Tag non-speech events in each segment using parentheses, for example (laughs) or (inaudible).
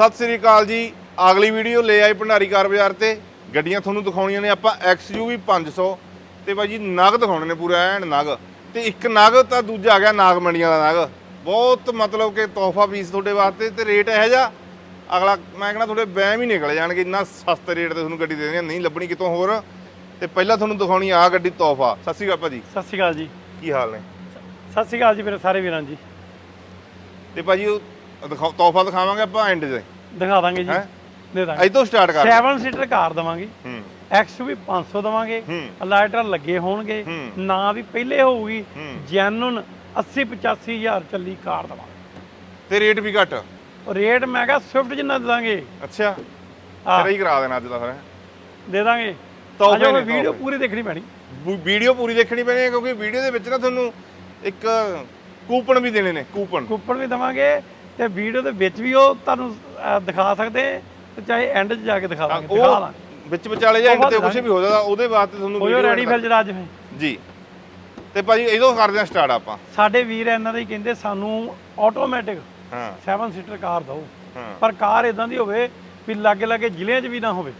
ਸਤਿ ਸ੍ਰੀ ਅਕਾਲ ਜੀ। ਅਗਲੀ ਵੀਡੀਓ ਲੈ ਆਏ ਭੰਡਾਰੀ ਕਾਰ ਬਾਜ਼ਾਰ ਤੇ। ਗੱਡੀਆਂ ਤੁਹਾਨੂੰ ਦਿਖਾਉਣੀਆਂ ਨੇ ਆਪਾਂ XUV 500 ਤੇ ਬਾਈ ਜੀ ਨਗ ਦਿਖਾਉਣੇ ਨੇ ਪੂਰਾ ਐਨ ਨਗ। ਤੇ ਇੱਕ ਨਗ ਤਾਂ ਦੂਜਾ ਆ ਗਿਆ ਨਾਗ ਮੰਡੀਆਂ ਦਾ ਨਗ। ਬਹੁਤ ਮਤਲਬ ਕਿ ਤੋਹਫਾ ਪੀਸ ਤੁਹਾਡੇ ਵਾਸਤੇ ਤੇ ਰੇਟ ਇਹੋ ਜਿਹਾ। ਅਗਲਾ ਮੈਂ ਕਹਿੰਦਾ ਤੁਹਾਡੇ ਬੈਮ ਹੀ ਨਿਕਲ ਜਾਣਗੇ ਇੰਨਾ ਸਸਤੇ ਰੇਟ ਤੇ ਤੁਹਾਨੂੰ ਗੱਡੀ ਦੇ ਦੇਣੀ ਨਹੀਂ ਲੱਭਣੀ ਕਿਤੋਂ ਹੋਰ। ਤੇ ਪਹਿਲਾਂ ਤੁਹਾਨੂੰ ਦਿਖਾਉਣੀ ਆ ਗੱਡੀ ਤੋਹਫਾ। ਸਤਿ ਸ੍ਰੀ ਅਕਾਲ ਭਾਜੀ। ਸਤਿ ਸ਼੍ਰੀ ਅਕਾਲ ਜੀ। ਕੀ ਹਾਲ ਨੇ? ਸਤਿ ਸ਼੍ਰੀ ਅਕਾਲ ਜੀ ਮੇਰੇ ਸਾਰੇ ਵੀਰਾਂ ਜੀ। ਤੇ ਭਾਜੀ ਉਹ ਦਿਖਾਓ ਤੋਹਫਾ ਦਿਖਾਵਾਂਗੇ ਆਪਾਂ ਐਂਡ 'ਤੇ ਦਿਖਾ ਦਾਂਗੇ ਜੀ। ਹੈਂ? ਦੇ ਦਾਂਗੇ। ਇੱਥੋਂ ਸਟਾਰਟ ਕਰ 7 ਸੀਟਰ ਕਾਰ ਦਵਾਂਗੇ। ਹੂੰ। XUV 500 ਦਵਾਂਗੇ। ਹੂੰ। ਅਲਾਈਟਰ ਲੱਗੇ ਹੋਣਗੇ। ਹੂੰ। ਨਾ ਵੀ ਪਹਿਲੇ ਹੋਊਗੀ। ਹੂੰ। ਜੈਨੂਨ 80 85 ਹਜ਼ਾਰ ਚੱਲੀ ਕਾਰ ਦਵਾਂਗੇ। ਤੇ ਰੇਟ ਵੀ ਘੱਟ? ਰੇਟ ਮੈਂ ਕਿਹਾ ਸਵਿਫਟ ਜਿੰਨਾ ਦੇ ਦਾਂਗੇ। ਅੱਛਾ। ਫਿਰ ਹੀ ਕਰਾ ਦੇਣਾ ਅੱਜ ਦਾ ਫਿਰ। ਦੇ ਦਾਂਗੇ। ਤੋਹਫ਼ੇ ਅਜੇ ਨੇ, ਵੀਡੀਓ ਤੋਹਫ਼ੇ। ਪੂਰੀ ਦੇਖਣੀ ਪੈਣੀ। ਵੀ- ਵੀਡੀਓ ਪੂਰੀ ਦੇਖਣੀ ਪੈਣੀ ਹੈ ਕਿਉਂਕਿ ਵੀਡੀਓ ਦੇ ਵਿੱਚ ਨਾ ਤੁਹਾਨੂੰ ਇੱਕ ਕੂਪਨ ਵੀ ਦੇਣੇ ਨੇ ਕੂਪਨ। ਕੂਪਨ ਵੀ ਦਵਾਂਗੇ। ਤੇ ਵੀਡੀਓ ਦੇ ਵਿੱਚ ਵੀ ਉਹ ਤੁਹਾਨੂੰ ਅਹ, ਦਿਖਾ ਸਕਦੇ ਤੇ ਚਾਹੇ ਐਂਡ 'ਚ ਜਾ ਕੇ ਦਿਖਾ ਦਾਂਗੇ ਦਿਖਾ ਉਹ ਦਾਂਗੇ ਵਿੱਚ ਵਿਚਾਲੇ ਜਾਂ ਤੋਹਫ਼ਾ ਤੇ ਕੁਝ ਵੀ ਹੋ ਜਾਂਦਾ ਉਹਦੇ ਵਾਸਤੇ ਤੁਹਾਨੂੰ ਉਹ video ਰੈਡੀ end ਫਿਰ ਜਰਾ ਅੱਜ ਜੀ। ਤੇ ਭਾਜੀ ਇਹਦੋਂ ਕਰਦੇ ਹਾਂ ਸਟਾਰਟ ਆਪਾਂ। ਸਾਡੇ ਵੀਰ ਇਹਨਾਂ ਦੇ ਹੀ ਕਹਿੰਦੇ ਸਾਨੂੰ ਆਟੋਮੈਟਿਕ ਹਾਂ। 7 ਸੀਟਰ ਕਾਰ ਦਿਓ। ਹਾਂ। ਪਰ ਕਾਰ ਇਦਾਂ ਦੀ ਹੋਵੇ ਵੀ ਲਾਗੇ ਲਾਗੇ ਜ਼ਿਲ੍ਹਿਆਂ 'ਚ ਵੀ ਨਾ ਹੋਵੇ।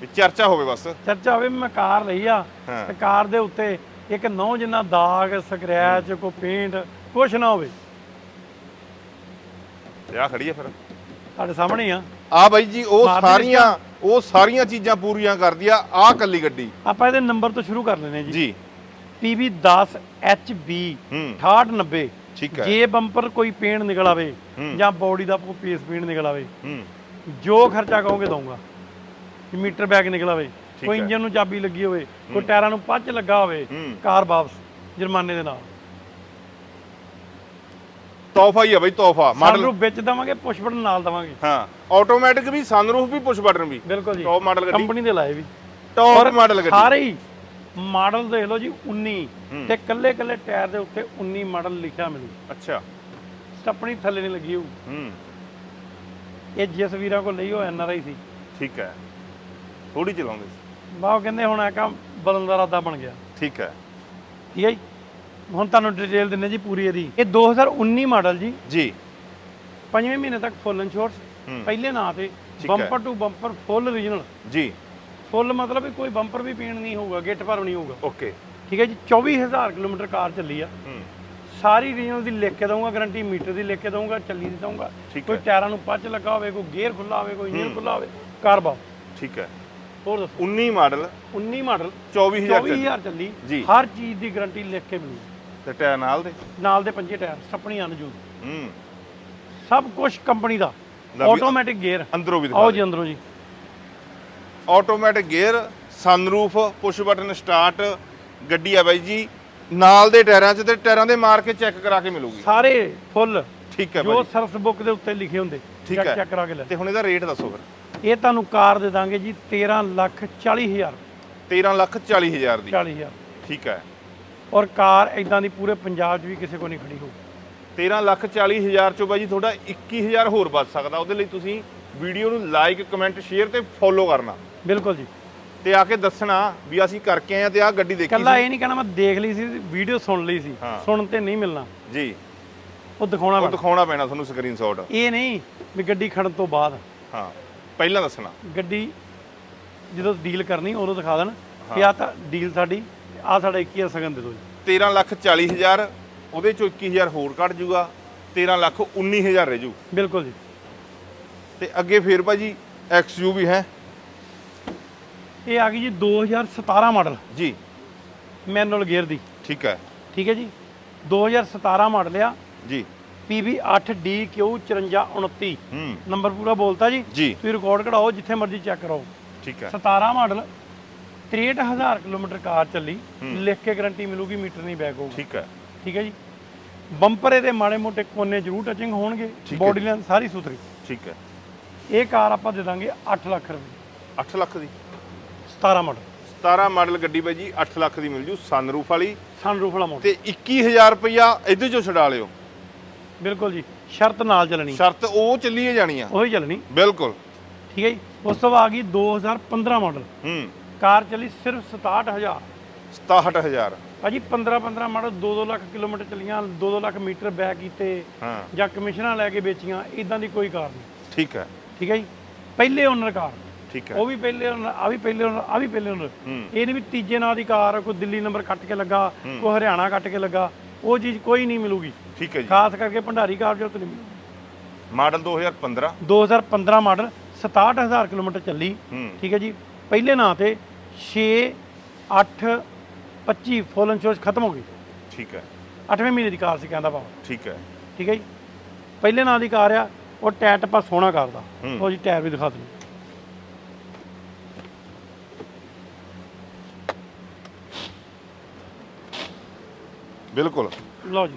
ਵੀ ਚਰਚਾ ਹੋਵੇ ਬਸ। ਚਰਚਾ ਹੋਵੇ ਵੀ ਮੈਂ ਕਾਰ ਲਈ ਆ ਹਾਂ। ਤੇ ਕਾਰ ਦੇ ਉੱਤੇ ਇੱਕ ਨੌ ਜਿੰਨਾ ਦਾਗ ਸਕ੍ਰੈਚ ਕੋ ਪੇਂਟ ਕੁਛ ਨਾ ਹੋਵੇ। ਤੇ ਆ ਖੜੀ ਹੈ ਫਿਰ। ਤੁਹਾਡੇ ਸਾਹਮਣੇ ਆ। ਆ ਬਾਈ ਜੀ ਉਹ ਮਾਰਦੀ ਸਾਰੀਆਂ ਉਹ ਸਾਰੀਆਂ ਚੀਜ਼ਾਂ ਪੂਰੀਆਂ ਕਰਦੀ ਆ ਆ ਕੱਲੀ ਗੱਡੀ। ਆਪਾਂ ਇਹਦੇ ਨੰਬਰ ਤੋਂ ਸ਼ੁਰੂ ਕਰ ਲੈਨੇ ਜੀ। ਜੀ। PB 10 HB ਹੂੰ। 6890 ਠੀਕ ਹੈ। ਜੇ ਬੰਪਰ ਕੋਈ ਪੇਂਟ ਨਿਕਲ ਆਵੇ ਹੂੰ। ਜਾਂ ਬੋਡੀ ਦਾ ਕੋਈ ਪੀਸ ਪੇਂਟ ਨਿਕਲ ਆਵੇ ਹੂੰ। ਜੋ ਖਰਚਾ ਕਹੋਗੇ ਦਊਂਗਾ। ਕਿ ਮੀਟਰ ਬੈਗ ਨਿਕਲ ਆਵੇ ਠੀਕ ਕੋਈ ਹੈ। ਇੰਜਨ ਨੂੰ ਚਾਬੀ ਲੱਗੀ ਹੋਵੇ ਕੋਈ ਟਾਇਰਾਂ ਨੂੰ ਪੱਚ ਲੱਗਾ ਹੋਵੇ ਹੂੰ। ਕਾਰ ਵਾਪਸ ਜੁਰਮਾਨੇ ਦੇ ਨਾਲ। ਤੋਹਫਾ ਹੀ ਆ ਬਾਈ ਤੋਹਫਾ। ਮਾਡਲ ਸਾਨੂੰ ਵਿੱਚ ਦਵਾਂਗੇ ਪੁਸ਼ ਬਟਨ ਨਾਲ ਦਵਾਂਗੇ। ਹਾਂ ਆਟੋਮੈਟਿਕ ਵੀ ਸਨਰੂਫ ਵੀ ਪੁਸ਼ ਬਟਨ ਵੀ। ਬਿਲਕੁਲ ਜੀ। ਟੌਪ ਮਾਡਲ ਗੱਡੀ। ਕੰਪਨੀ ਦੇ ਲਾਏ ਵੀ। ਟੌਪ ਮਾਡਲ ਗੱਡੀ। ਸਾਰੇ ਹੀ ਮਾਡਲ ਦੇਖ ਲਓ ਜੀ 19 ਹੂੰ। ਤੇ ਕੱਲੇ ਕੱਲੇ ਟਾਇਰ ਦੇ ਉੱਤੇ 19 ਮਾਡਲ ਲਿਖਿਆ ਮਿਲੂ ਅੱਛਾ। ਸਟੱਪਣੀ ਥੱਲੇ ਨਹੀਂ ਲੱਗੀ ਹੋਊ। ਹੂੰ। ਇਹ ਜਿਸ ਵੀਰਾਂ ਕੋਲ ਲਈ ਉਹ ਐਨਆਰਆਈ ਸੀ। ਠੀਕ ਹੈ। ਥੋੜੀ ਚਲਾਉਂਦੇ ਸੀ। ਬਾਹ ਕਹਿੰਦੇ ਹੁਣ ਇਹ ਕੰਮ ਬਦਲਣ ਦਾ ਇਰਾਦਾ ਬਣ ਗਿਆ। ਠੀਕ ਹੈ। ਠੀਕ ਹੈ ਜੀ। ਹੁਣ ਤੁਹਾਨੂੰ ਡਿਟੇਲ ਦਿੰਨੇ ਜੀ ਪੂਰੀ ਇਹਦੀ। ਇਹ 2019 ਮਾਡਲ ਜੀ। ਜੀ। ਪੰਜਵੇਂ ਮਹੀਨੇ ਤੱਕ ਫੁੱਲ ਇੰਸ਼ੋਰੈਂਸ। ਪਹਿਲੇ ਨਾਂ ਤੇ। Bumper to bumper full regional ਜੀ। ਫੁੱਲ ਮਤਲਬ ਕੋਈ ਬੰਪਰ ਵੀ ਪੀਣ ਨਹੀਂ ਹੋਊਗਾ ਗਿੱਟ ਭਰ ਨਹੀਂ ਹੋਊਗਾ। ਓਕੇ ਠੀਕ ਹੈ ਜੀ 24000 ਕਿਲੋਮੀਟਰ ਕਾਰ ਚੱਲੀ ਆ। ਸਾਰੀ ਰੀਜਨਲ ਦੀ ਲਿਖ ਕੇ ਦਊਂਗਾ ਗਾਰੰਟੀ ਮੀਟਰ ਦੀ ਲਿਖ ਕੇ ਦਊਂਗਾ ਚੱਲੀ ਦੀ ਦਊਂਗਾ। ਕੋਈ। ਟਾਇਰਾਂ ਨੂੰ ਪੱਚ ਲੱਗਾ ਹੋਵੇ ਕੋਈ ਗੇਅਰ ਖੁੱਲਾ ਹੋਵੇ ਕੋਈ ਇੰਜਨ ਖੁੱਲਾ ਹੋਵੇ ਕਾਰ ਬਾਓ। ਠੀਕ ਹੈ। ਹੋਰ ਦੱਸੋ। 19 ਮਾਡਲ 19 ਮਾਡਲ 24000 ਚੱਲੀ। 24000 ਚੱਲੀ। ਜੀ। ਹਰ ਚੀਜ਼ ਦੀ ਗਾਰੰਟੀ ਲਿਖ ਕੇ ਮਿਲੂ ਤੇ ਟਾਇਰ ਨਾਲ ਦੇ? ਨਾਲ ਦੇ ਪੰਜੇ ਟਾਇਰ ਸਟੱਪਣੀ ਅਨਜੂਦ ਹੂੰ। ਸਭ ਕੁਝ ਕੰਪਨੀ ਦਾ। ਲੈ ਵੀ ਆਟੋਮੈਟਿਕ ਗੇਅਰ ਅੰਦਰੋਂ ਵੀ ਆਓ ਦਿਖਾ ਜੀ ਅੰਦਰੋਂ ਜੀ। Automatic gear sunroof push button start ਗੱਡੀ ਆ ਬਾਈ ਜੀ। ਨਾਲ ਦੇ ਟਾਇਰਾਂ 'ਚ ਤੇ ਟਾਇਰਾਂ ਦੇ ਮਾਰ ਕੇ ਚੈੱਕ ਕਰਾ ਕੇ ਮਿਲੂਗੀ। ਸਾਰੇ ਫੁੱਲ ਠੀਕ ਹੈ ਜੋ ਬਾਈ। ਸਰਵਿਸ ਬੁੱਕ ਦੇ ਉੱਤੇ ਲਿਖੇ ਹੁੰਦੇ ਠੀਕ ਚੈੱਕ ਹੈ। ਚੈੱਕ ਕਰਾ ਕੇ ਲੈ। ਤੇ ਹੁਣ ਇਹਦਾ ਰੇਟ ਦੱਸੋ ਫਿਰ। ਇਹ ਤੁਹਾਨੂੰ ਕਾਰ ਦੇ ਦਾਂਗੇ ਜੀ 13 ਲੱਖ 40 ਹਜ਼ਾਰ। 13 ਲੱਖ 40 ਹਜ਼ਾਰ ਦੀ। 40 ਹਜ਼ਾਰ। ਠੀਕ ਹੈ। ਔਰ ਕਾਰ ਇਦਾਂ ਦੀ ਪੂਰੇ ਪੰਜਾਬ 'ਚ ਵੀ ਕਿਸੇ ਕੋ ਨਹੀਂ ਖੜੀ ਹੋ 13 ਲੱਖ 40 ਹਜ਼ਾਰ ਚੋਂ ਬਾਈ ਜੀ ਤੁਹਾਡਾ 21000 ਹੋਰ ਬਚ ਸਕਦਾ। ਉਹਦੇ ਲਈ ਤੁਸੀਂ ਵੀਡੀਓ ਨੂੰ ਲਾਈਕ ਕਮੈਂਟ ਸ਼ੇਅਰ ਤੇ ਫੋਲੋ ਕਰਨਾ। ਬਿਲਕੁਲ ਜੀ। ਤੇ ਆ ਕੇ ਦੱਸਣਾ ਵੀ ਅਸੀਂ ਕਰਕੇ ਆਏ ਆ ਤੇ ਆ ਗੱਡੀ ਦੇਖੀ ਕੱਲਾ ਇਹ ਨਹੀਂ ਕਹਿਣਾ ਮੈਂ ਦੇਖ ਲਈ ਸੀ ਵੀਡੀਓ ਸੁਣ ਲਈ ਸੀ। ਹਾਂ। ਸੁਣ ਤੇ ਨਹੀਂ ਮਿਲਣਾ। ਜੀ। ਉਹ ਦਿਖਾਉਣਾ ਉਹ ਪੈਣਾ। ਦਿਖਾਉਣਾ ਪੈਣਾ ਤੁਹਾਨੂੰ ਸਕਰੀਨਸ਼ਾਟ ਇਹ ਨਹੀਂ ਵੀ ਗੱਡੀ ਖੜਨ ਤੋਂ ਬਾਅਦ। ਹਾਂ ਪਹਿਲਾਂ ਦੱਸਣਾ। ਗੱਡੀ ਜਦੋਂ ਡੀਲ ਕਰਨੀ ਉਦੋਂ ਦਿਖਾ ਦੇਣ ਵੀ ਆ ਤਾਂ ਡੀਲ ਸਾਡੀ ਆ ਸਾਡਾ 21000 ਸਗਨ ਦੇ ਦਿਓ ਜੀ। 13 ਲੱਖ 40 ਹਜ਼ਾਰ ਉਹਦੇ ਚੋਂ 21000 ਹੋਰ ਕੱਟ ਜੂਗਾ 13 ਲੱਖ 19000 ਰਹਿ ਜੂ। ਬਿਲਕੁਲ ਜੀ। ਤੇ ਅੱਗੇ ਫੇਰ ਭਾਜੀ XUV ਹੈ। ਇਹ ਆ ਗਈ ਜੀ 2017 ਮਾਡਲ। ਜੀ। ਮੈਨੂਅਲ ਗੇਅਰ ਦੀ। ਠੀਕ ਹੈ। ਠੀਕ ਹੈ ਜੀ। 2017 ਮਾਡਲ ਆ। ਜੀ। PB 8DQ5429 ਹੂੰ। ਨੰਬਰ ਪੂਰਾ ਬੋਲਤਾ ਜੀ। ਜੀ। ਤੁਸੀਂ ਰਿਕਾਰਡ ਕਢਾਓ ਜਿੱਥੇ ਮਰਜ਼ੀ ਚੈੱਕ ਕਰਾਓ। ਠੀਕ ਹੈ। 17 ਮਾਡਲ 63000 ਕਿਲੋਮੀਟਰ ਕਾਰ ਚੱਲੀ ਲਿਖ ਕੇ ਗਾਰੰਟੀ ਮਿਲੂਗੀ ਮੀਟਰ ਨਹੀਂ ਬੈਕ ਹੋਊਗਾ। ਠੀਕ ਹੈ। ਠੀਕ ਹੈ ਜੀ? ਬੰਪਰ ਇਹਦੇ ਮਾੜੇ ਮੋਟੇ ਕੋਨੇ ਜ਼ਰੂਰ ਟਚਿੰਗ ਹੋਣਗੇ। ਬੋਡੀ ਲਾਈਨ ਸਾਰੀ ਸੁਥਰੀ ਠੀਕ ਹੈ। ਇਹ ਕਾਰ ਆਪਾਂ ਦੇ ਦਾਂਗੇ 8 ਲੱਖ ਰੁਪਏ 8 ਲੱਖ ਦੀ? 17 ਮਾਡਲ 17 ਮਾਡਲ ਗੱਡੀ ਬਾਈ ਜੀ 8 ਲੱਖ ਦੀ ਮਿਲ ਜੂ ਸਨਰੂਫ ਵਾਲੀ। ਸਨਰੂਫ ਵਾਲਾ ਮਾਡਲ ਤੇ 21000 ਰੁਪਇਆ ਇਹਦੇ ਚੋਂ ਛਡਾ ਲਿਓ। ਬਿਲਕੁਲ ਜੀ ਸ਼ਰਤ ਨਾਲ ਚੱਲਣੀ। ਸ਼ਰਤ ਉਹ ਚੱਲੀਏ ਜਾਣੀ ਆ ਉਹੀ ਚੱਲਣੀ। ਬਿਲਕੁਲ। ਠੀਕ ਹੈ ਜੀ? ਉਸ ਤੋਂ ਬਾਅਦ ਆ ਗਈ 2015 ਮਾਡਲ ਹੂੰ। ਕਾਰ ਚੱਲੀ ਸਿਰਫ 67000 67000 ਭਾਜੀ 15 15 ਮਾਡਲ 2-2 ਲੱਖ ਕਿਲੋਮੀਟਰ ਚੱਲੀਆਂ 2-2 ਲੱਖ ਮੀਟਰ ਬੈਕ ਕੀਤੇ ਹਾਂ। ਜਾਂ ਕਮਿਸ਼ਨਾਂ ਲੈ ਕੇ ਵੇਚੀਆਂ ਇਦਾਂ ਦੀ ਕੋਈ ਕਾਰ ਨਹੀਂ। ਠੀਕ ਹੈ। ਠੀਕ ਹੈ ਜੀ? ਪਹਿਲੇ ਓਨਰ ਕਾਰ। ਠੀਕ ਹੈ। ਉਹ ਵੀ ਪਹਿਲੇ owner, ਆ ਵੀ ਪਹਿਲੇ owner, ਆ ਵੀ ਪਹਿਲੇ ਓਨਰ ਇਹ ਨਹੀਂ ਵੀ ਤੀਜੇ ਨਾਂ ਦੀ ਕਾਰ ਕੋਈ ਦਿੱਲੀ ਨੰਬਰ ਕੱਟ ਕੇ ਲੱਗਾ ਕੋਈ ਹਰਿਆਣਾ ਕੱਟ ਕੇ ਲੱਗਾ ਉਹ ਚੀਜ਼ ਕੋਈ ਨਹੀਂ ਮਿਲੂਗੀ। ਠੀਕ ਹੈ ਜੀ। ਖਾਸ ਕਰਕੇ ਭੰਡਾਰੀ ਕਾਰ ਜੋ ਤੇ ਨਹੀਂ ਮਿਲੂਗੀ। ਮਾਡਲ 2015 2015 ਮਾਡਲ 67000 ਕਿਲੋਮੀਟਰ ਚੱਲੀ। ਠੀਕ ਹੈ ਜੀ? ਪਹਿਲੇ ਨਾਂ ਤੇ 6 8 25 ਫੁੱਲ ਇੰਸ਼ੋਰੈਂਸ ਖਤਮ ਹੋ ਗਈ। ਠੀਕ ਹੈ। 8ਵੇਂ ਮਹੀਨੇ ਦੀ ਕਾਰ ਸੀ ਕਹਿੰਦਾ ਬਾਬਾ। ਠੀਕ ਹੈ। ਠੀਕ ਹੈ ਜੀ? ਪਹਿਲੇ ਨਾਂ ਦੀ ਕਾਰ ਆ ਉਹ ਟਾਇਰ ਟੱਪਾ ਸੋਹਣਾ ਕਰਦਾ ਹੂੰ। ਉਹ ਜੀ ਟਾਇਰ ਵੀ ਦਿਖਾ ਦਿੰਦੇ ਬਿਲਕੁਲ। ਲਓ ਜੀ।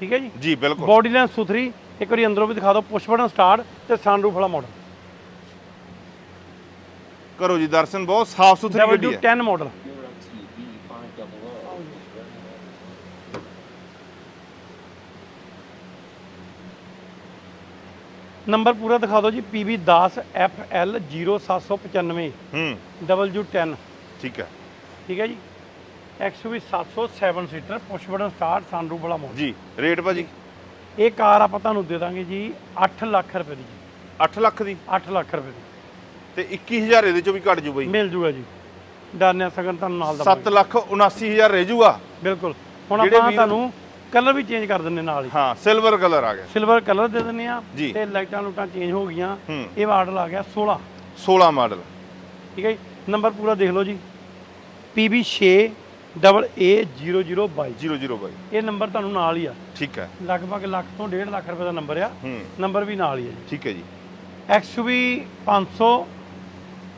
ਠੀਕ ਹੈ ਜੀ? ਜੀ ਬਿਲਕੁਲ। ਬੋਡੀ ਲਾਈਨ ਸੁਥਰੀ ਇੱਕ ਵਾਰੀ ਅੰਦਰੋਂ ਵੀ ਦਿਖਾ ਦਿਓ ਪੁਸ਼ ਬਟਨ ਸਟਾਰਟ ਤੇ ਸਨਰੂਫ ਵਾਲਾ ਮਾਡਲ ਕਰੋ ਜੀ ਦਰਸ਼ਨ ਬਹੁਤ ਸਾਫ਼ ਸੁਥਰੀ ਗੱਡੀ ਹੈ। W10 ਮਾਡਲ ਨੰਬਰ ਪੂਰਾ ਦਿਖਾ ਦਿਓ ਜੀ PB10 FL 0795 ਹੂੰ। W10 ਠੀਕ ਹੈ। ਠੀਕ ਹੈ ਜੀ। XUV 707 seater push button start sunroof ਵਾਲਾ ਮਾਡਲ ਜੀ ਰੇਟ ਭਾਜੀ? ਇਹ ਕਾਰ ਆਪਾਂ ਤੁਹਾਨੂੰ ਦੇ ਦਾਂਗੇ ਜੀ 8 ਲੱਖ ਰੁਪਏ ਦੀ ਜੀ। 8 ਲੱਖ ਦੀ? 8 ਲੱਖ ਰੁਪਏ ਦੀ। ਤੇ 21000 ਇਹਦੇ ਚੋਂ ਵੀ ਘਟ ਜੂ ਬਈ। ਮਿਲ ਜੂਗਾ ਜੀ। ਡਰਨਿਆ ਸਗਨ ਤੁਹਾਨੂੰ ਨਾਲ ਦਾ 7 ਲੱਖ 79000 ਰਹਿ ਜੂਗਾ। ਬਿਲਕੁਲ। ਹੁਣ ਜਿਹੜੇ ਆਪਾਂ ਵੀਰ- ਤੁਹਾਨੂੰ ਕਲਰ ਵੀ ਚੇਂਜ ਕਰ ਦਿੰਨੇ ਨਾਲ ਹੀ। ਹਾਂ ਸਿਲਵਰ ਕਲਰ ਆ ਗਿਆ। ਸਿਲਵਰ ਕਲਰ ਦੇ ਦਿੰਨੇ ਆ ਜੀ। ਤੇ ਲਾਈਟਾਂ ਲੂਟਾਂ ਚੇਂਜ ਹੋ ਗਈਆਂ। ਹੂੰ। ਇਹ ਮਾਡਲ ਆ ਗਿਆ 16 16 ਮਾਡਲ ਠੀਕ ਹੈ ਜੀ। ਨੰਬਰ ਪੂਰਾ ਦੇਖ ਲਓ ਜੀ। PB 6 ਡਬਲ A 0022 00 ਬਾਈ ਇਹ ਨੰਬਰ ਤੁਹਾਨੂੰ ਨਾਲ ਹੀ ਆ। ਠੀਕ ਹੈ। ਲਗਭਗ ਲੱਖ ਤੋਂ 1.5 ਲੱਖ ਰੁਪਏ ਦਾ ਨੰਬਰ ਆ। ਹੂੰ। ਨੰਬਰ ਵੀ ਨਾਲ ਹੀ ਹੈ ਠੀਕ ਹੈ ਜੀ। XUV 500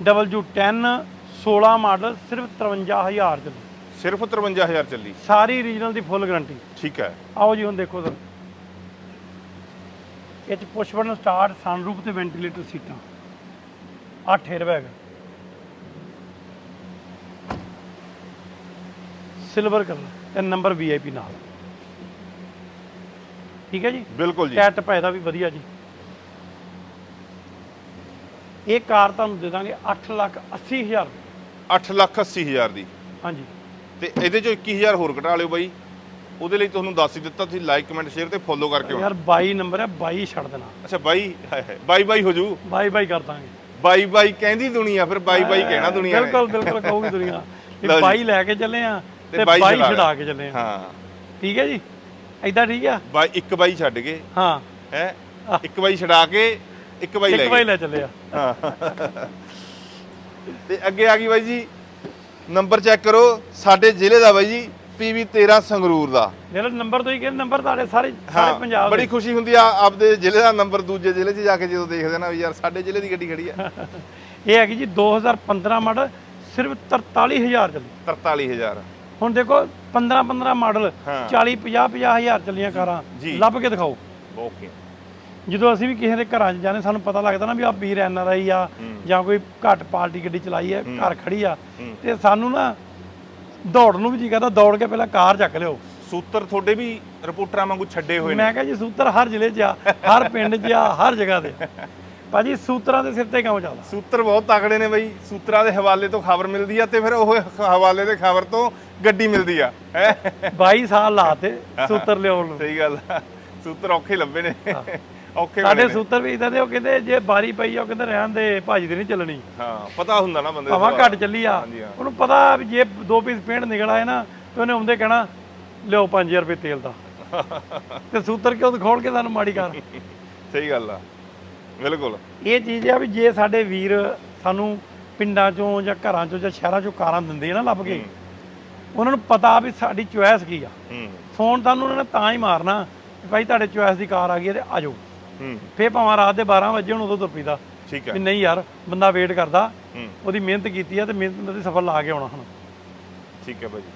W10 16 ਮਾਡਲ ਸਿਰਫ 53000 ਚ ਸਿਰਫ 53000 ਚੱਲੀ। ਸਾਰੀ ਰੀਜਨਲ ਦੀ ਫੁੱਲ ਗਾਰੰਟੀ ਠੀਕ ਹੈ। ਆਓ ਜੀ ਹੁਣ ਦੇਖੋ ਸਰ। ਇਹ ਚ ਪੁਸ਼ ਬਟਨ ਸਟਾਰਟ ਸਨਰੂਫ ਤੇ ਵੈਂਟੀਲੇਟਰ ਸੀਟਾਂ। 8 에ਅਰ ਬੈਗ ਸਿਲਵਰ ਕਲਰ ਤੇ ਨੰਬਰ ਵੀਆਈਪੀ ਨਾਲ। ਠੀਕ ਹੈ ਜੀ? ਬਿਲਕੁਲ ਜੀ। ਟੈਟ ਪੈ ਦਾ ਵੀ ਵਧੀਆ ਜੀ। ਇਹ ਕਾਰ ਤੁਹਾਨੂੰ ਦੇ ਦਾਂਗੇ 8 ਲੱਖ 80 ਹਜ਼ਾਰ 8 ਲੱਖ 80000 ਦੀ। ਹਾਂਜੀ। ਤੇ ਇਹਦੇ ਚੋਂ 21000 ਹੋਰ ਘਟਾ ਲਿਓ ਬਾਈ। ਉਹਦੇ ਲਈ ਤੁਹਾਨੂੰ ਦੱਸ ਹੀ ਦਿੱਤਾ ਤੁਸੀਂ ਲਾਈਕ ਕਮੈਂਟ ਸ਼ੇਅਰ ਤੇ ਫੋਲੋ ਕਰਕੇ ਯਾਰ 22 ਨੰਬਰ ਹੈ 22 ਛੱਡ ਦੇਣਾ। ਅੱਛਾ ਬਾਈ ਹਾਏ ਹਾਏ ਬਾਈ ਬਾਈ ਹੋ ਜੂ। ਬਾਈ ਬਾਈ ਕਰ ਦਾਂਗੇ। ਬਾਈ ਬਾਈ ਕਹਿੰਦੀ ਦੁਨੀਆ ਫਿਰ ਬਾਈ ਬਾਈ ਕਹਿਣਾ ਦੁਨੀਆ ਬਿਲਕੁਲ ਬਿਲਕੁਲ ਕਹੂਗੀ ਦੁਨੀਆ। (laughs) ਲਓ ਵੀ ਜੀ। ਬਾਈ ਲੈ ਕੇ ਚੱਲੇ ਆ ਤੇ ਤੇ ਬਾਈ ਬਾਈ ਛਡਾ ਛਡਾ ਕੇ ਚੱਲੇ ਆ। ਹਾਂ। ਠੀਕ ਹੈ ਜੀ? ਐਦਾਂ ਠੀਕ ਆ? ਬਾਈ ਇੱਕ ਬਾਈ ਛੱਡ ਕੇ। ਹਾਂ। ਹੈ? ਇੱਕ ਬਾਈ ਛਡਾ ਕੇ ਇੱਕ ਬਾਈ ਲੈ ਇੱਕ ਬਾਈ ਗਏ ਲੈ ਚੱਲੇ ਆ। ਤੇ ਅੱਗੇ ਆ ਗਈ ਬਾਈ ਜੀ। ਨੰਬਰ ਚੈੱਕ ਕਰੋ। ਸਾਡੇ ਜ਼ਿਲ੍ਹੇ ਦਾ ਬਾਈ ਜੀ ਪੀਵੀ 13 ਸੰਗਰੂਰ ਦਾ। ਮੇਰੇ ਨੰਬਰ ਤੋਂ ਹੀ ਕਿ ਨੰਬਰ ਤੁਹਾਡੇ? ਸਾਰੇ ਸਾਰੇ ਪੰਜਾਬ ਬੜੀ ਖੁਸ਼ੀ ਹੁੰਦੀ ਆ ਆਪਦੇ ਜ਼ਿਲ੍ਹੇ ਦਾ ਨੰਬਰ ਦੂਜੇ ਜ਼ਿਲ੍ਹੇ 'ਚ ਜਾ ਕੇ ਜਦੋਂ ਦੇਖਦੇ ਨਾ ਵੀ ਯਾਰ ਸਾਡੇ ਜ਼ਿਲ੍ਹੇ ਦੀ ਗੱਡੀ ਖੜੀ ਆ। ਇਹ ਹੈਗੀ ਜੀ 2015 ਮਾਡਲ ਸਿਰਫ 43000 ਚੱਲੀ। 43000 ਹੁਣ ਦੇਖੋ 15 15 ਮਾਡਲ ਹਾਂ। 40 50 50 ਹਜ਼ਾਰ ਚੱਲੀਆਂ ਕਾਰਾਂ। ਜੀ। ਲੱਭ ਕੇ ਦਿਖਾਓ। ਓਕੇ। ਜਦੋਂ ਅਸੀਂ ਵੀ ਕਿਸੇ ਦੇ ਘਰਾਂ 'ਚ ਜਾਂਦੇ ਸਾਨੂੰ ਪਤਾ ਲੱਗਦਾ ਨਾ ਵੀ ਆ ਵੀਰ ਐਨ ਆਰ ਆਈ ਆ ਜਾਂ ਕੋਈ ਘੱਟ ਪਾਰਟੀ ਗੱਡੀ ਚਲਾਈ ਹੈ। ਘਰ ਖੜੀ ਆ। ਤੇ ਸਾਨੂੰ ਨਾ ਦੌੜਨ ਨੂੰ ਵੀ ਜੀ ਕਰਦਾ ਦੌੜ ਕੇ ਪਹਿਲਾਂ ਕਾਰ ਚੱਕ ਲਿਓ। ਸੂਤਰ ਤੁਹਾਡੇ ਵੀ ਰਿਪੋਰਟਰਾਂ ਵਾਂਗੂ ਛੱਡੇ ਹੋਏ ਨੇ। ਮੈਂ ਕਿਹਾ ਜੀ ਸੂਤਰ ਹਰ ਜ਼ਿਲ੍ਹੇ 'ਚ ਆ ਹਰ ਪਿੰਡ 'ਚ ਆ ਹਰ ਜਗ੍ਹਾ ਤੇ ਭਾਜੀ ਸੂਤਰਾਂ ਦੇ ਸਿਰ ਤੇ ਕੰਮ ਚੱਲਦਾ? ਸੂਤਰ ਬਹੁਤ ਤਕੜੇ ਨੇ ਬਈ। ਸੂਤਰਾਂ ਦੇ ਹਵਾਲੇ ਤੋਂ ਖਬਰ ਮਿਲਦੀ ਆ ਤੇ ਫਿਰ ਉਹ ਹਵਾਲੇ ਦੇ ਖਬਰ ਤੋਂ ਗੱਡੀ ਮਿਲਦੀ ਆ। ਹੈ? 22 ਸਾਲ ਲਾਤੇ ਸੂਤਰ ਲਿਆਉਣ ਨੂੰ। ਸਹੀ ਗੱਲ। ਸੂਤਰ ਔਖੇ ਲੱਭੇ ਨੇ। ਔਖੇ ਸਾਡੇ ਨੇ। ਸੂਤਰ ਵੀ ਇਦਾਂ ਦੇ ਉਹ ਕਹਿੰਦੇ ਜੇ ਬਾਰੀ ਪਈ ਆ ਉਹ ਕਹਿੰਦੇ ਰਹਿਣ ਦੇ ਭਾਜੀ ਦੀ ਨਹੀਂ ਚੱਲਣੀ। ਹਾਂ ਪਤਾ ਹੁੰਦਾ ਨਾ ਬੰਦੇ ਦਾ ਭਾਵਾਂ ਸੁਭਾਅ। ਘੱਟ ਚੱਲੀ ਆ। ਉਹਨੂੰ ਪਤਾ ਵੀ ਜੇ ਦੋ ਪੀਸ ਪੇਂਟ ਨਿਕਲ ਆਏ ਨਾ ਤੇ ਉਹਨੇ ਆਉਂਦੇ ਕਹਿਣਾ ਲਿਓ 5000 ਰੁਪਏ ਤੇਲ ਦਾ। (laughs) ਤੇ ਸੂਤਰ ਕਿਉਂ ਦਿਖਾਉਣ ਕੇ ਸਾਨੂੰ ਮਾੜੀ ਕਰ ਸਹੀ ਗੱਲ ਆ। ਬਿਲਕੁਲ। ਇਹ ਚੀਜ਼ ਆ ਵੀ ਜੇ ਸਾਡੇ ਵੀਰ ਸਾਨੂੰ ਪਿੰਡਾਂ ਚੋਂ ਜਾਂ ਘਰਾਂ ਚੋਂ ਜਾਂ ਸ਼ਹਿਰਾਂ ਚੋਂ ਕਾਰਾਂ ਦਿੰਦੇ ਆ ਨਾ ਲੱਭ ਕੇ ਉਹਨਾਂ ਨੂੰ ਪਤਾ ਵੀ ਸਾਡੀ ਚੁਆਇਸ ਕੀ ਆ। ਫੋਨ ਤੁਹਾਨੂੰ ਉਹਨਾਂ ਨੇ ਤਾਂ ਹੀ ਮਾਰਨਾ ਵੀ ਭਾਈ ਤੁਹਾਡੇ ਚੁਆਇਸ ਦੀ ਕਾਰ ਆ ਗਈ ਹੈ ਤੇ ਆ ਜਾਓ। ਹੂੰ। ਫੇਰ ਭਾਵੇਂ ਰਾਤ ਦੇ 12 ਵਜੇ ਹੁਣ ਉਦੋਂ ਤੁਰ ਪਈਦਾ ਠੀਕ ਵੀ ਹੈ ਨਹੀਂ ਯਾਰ ਬੰਦਾ ਵੇਟ ਕਰਦਾ। ਉਹਦੀ ਮਿਹਨਤ ਕੀਤੀ ਆ ਤੇ ਮਿਹਨਤ ਦੇ ਸਫਲ ਲਾ ਕੇ ਆਉਣਾ ਹੁਣ। ਠੀਕ ਹੈ ਭਾਜੀ